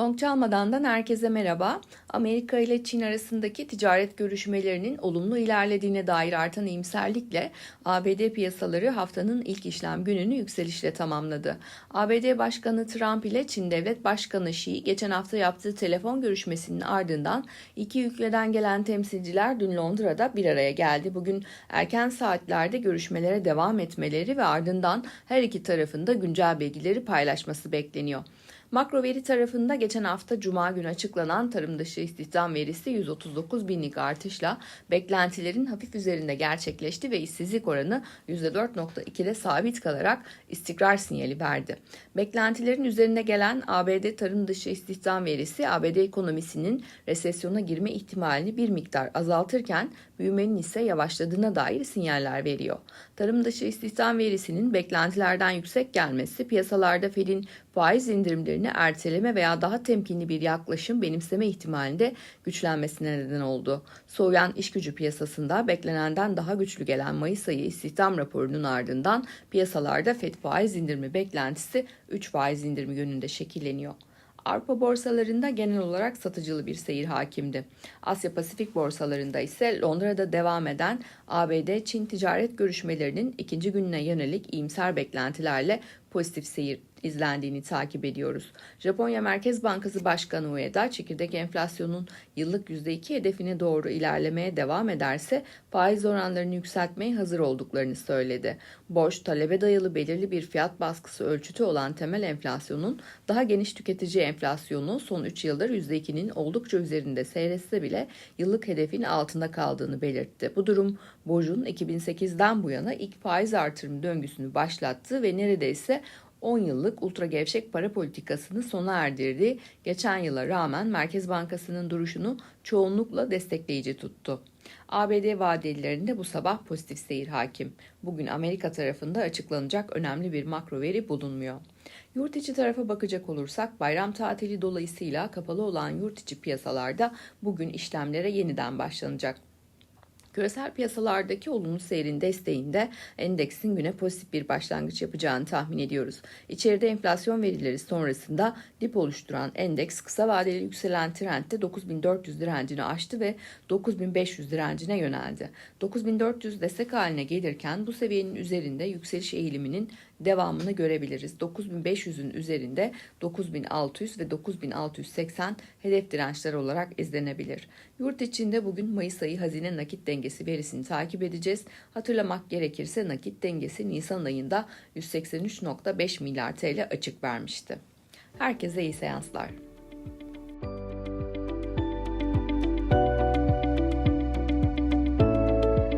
Gong çalmadandan herkese merhaba. Amerika ile Çin arasındaki ticaret görüşmelerinin olumlu ilerlediğine dair artan iyimserlikle ABD piyasaları haftanın ilk işlem gününü yükselişle tamamladı. ABD Başkanı Trump ile Çin Devlet Başkanı Xi geçen hafta yaptığı telefon görüşmesinin ardından iki ülkeden gelen temsilciler dün Londra'da bir araya geldi. Bugün erken saatlerde görüşmelere devam etmeleri ve ardından her iki tarafında güncel bilgileri paylaşması bekleniyor. Makro veri tarafında geçen hafta Cuma günü açıklanan tarım dışı istihdam verisi 139 binlik artışla beklentilerin hafif üzerinde gerçekleşti ve işsizlik oranı %4.2'de sabit kalarak istikrar sinyali verdi. Beklentilerin üzerine gelen ABD tarım dışı istihdam verisi ABD ekonomisinin resesyona girme ihtimalini bir miktar azaltırken büyümenin ise yavaşladığına dair sinyaller veriyor. Tarım dışı istihdam verisinin beklentilerden yüksek gelmesi piyasalarda Fed'in faiz indirimlerini erteleme veya daha temkinli bir yaklaşım benimseme ihtimalinde güçlenmesine neden oldu. Soğuyan iş gücü piyasasında beklenenden daha güçlü gelen Mayıs ayı istihdam raporunun ardından piyasalarda Fed faiz indirimi beklentisi 3 faiz indirimi yönünde şekilleniyor. Avrupa borsalarında genel olarak satıcılı bir seyir hakimdi. Asya Pasifik borsalarında ise Londra'da devam eden ABD-Çin ticaret görüşmelerinin ikinci gününe yönelik iyimser beklentilerle pozitif seyir izlendiğini takip ediyoruz. Japonya Merkez Bankası Başkanı Ueda çekirdek enflasyonun yıllık %2 hedefine doğru ilerlemeye devam ederse faiz oranlarını yükseltmeye hazır olduklarını söyledi. Borç talebe dayalı belirli bir fiyat baskısı ölçütü olan temel enflasyonun daha geniş tüketici enflasyonu son 3 yıldır %2'nin oldukça üzerinde seyretse bile yıllık hedefin altında kaldığını belirtti. Bu durum Borc'un 2008'den bu yana ilk faiz artırım döngüsünü başlattı ve neredeyse 10 yıllık ultra gevşek para politikasını sona erdirdi. Geçen yıla rağmen Merkez Bankası'nın duruşunu çoğunlukla destekleyici tuttu. ABD vadelilerinde bu sabah pozitif seyir hakim. Bugün Amerika tarafında açıklanacak önemli bir makro veri bulunmuyor. Yurt içi tarafa bakacak olursak bayram tatili dolayısıyla kapalı olan yurt içi piyasalarda bugün işlemlere yeniden başlanacak. Küresel piyasalardaki olumlu seyrin desteğinde endeksin güne pozitif bir başlangıç yapacağını tahmin ediyoruz. İçeride enflasyon verileri sonrasında dip oluşturan endeks kısa vadeli yükselen trendde 9400 direncini aştı ve 9500 direncine yöneldi. 9400 destek haline gelirken bu seviyenin üzerinde yükseliş eğiliminin devamını görebiliriz. 9500'ün üzerinde 9600 ve 9680 hedef dirençler olarak izlenebilir. Yurt içinde bugün Mayıs ayı hazine nakit dengesi verisini takip edeceğiz. Hatırlamak gerekirse nakit dengesi Nisan ayında 183.5 milyar TL açık vermişti. Herkese iyi seanslar.